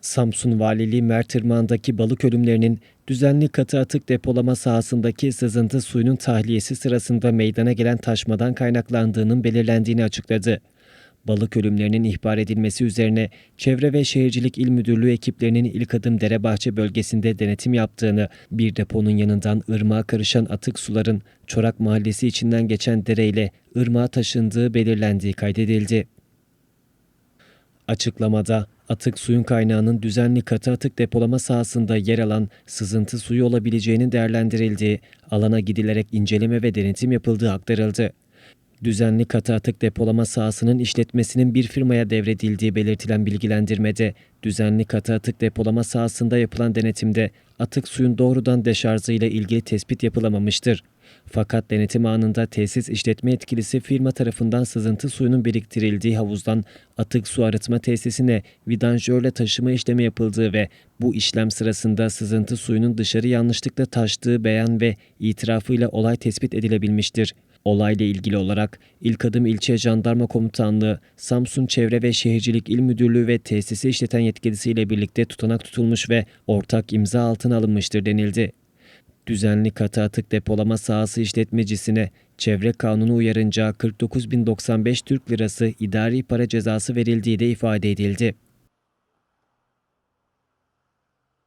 Samsun Valiliği Mertırmağı'ndaki balık ölümlerinin düzenli katı atık depolama sahasındaki sızıntı suyunun tahliyesi sırasında meydana gelen taşmadan kaynaklandığının belirlendiğini açıkladı. Balık ölümlerinin ihbar edilmesi üzerine Çevre ve Şehircilik İl Müdürlüğü ekiplerinin İlk Adım Derebahçe bölgesinde denetim yaptığını, bir deponun yanından ırmağa karışan atık suların Çorak Mahallesi içinden geçen dereyle ırmağa taşındığı belirlendiği kaydedildi. Açıklamada atık suyun kaynağının düzenli katı atık depolama sahasında yer alan sızıntı suyu olabileceğinin değerlendirildiği, alana gidilerek inceleme ve denetim yapıldığı aktarıldı. Düzenli katı atık depolama sahasının işletmesinin bir firmaya devredildiği belirtilen bilgilendirmede, düzenli katı atık depolama sahasında yapılan denetimde atık suyun doğrudan deşarjı ilgili tespit yapılamamıştır. Fakat denetim anında tesis işletme yetkilisi firma tarafından sızıntı suyunun biriktirildiği havuzdan atık su arıtma tesisine vidanjörle taşıma işlemi yapıldığı ve bu işlem sırasında sızıntı suyunun dışarı yanlışlıkla taştığı beyan ve itirafıyla olay tespit edilebilmiştir. Olayla ilgili olarak İlk Adım İlçe Jandarma Komutanlığı, Samsun Çevre ve Şehircilik İl Müdürlüğü ve tesisi işleten yetkilisiyle birlikte tutanak tutulmuş ve ortak imza altına alınmıştır denildi. Düzenli katı atık depolama sahası işletmecisine çevre kanunu uyarınca 49.095 Türk Lirası idari para cezası verildiği de ifade edildi.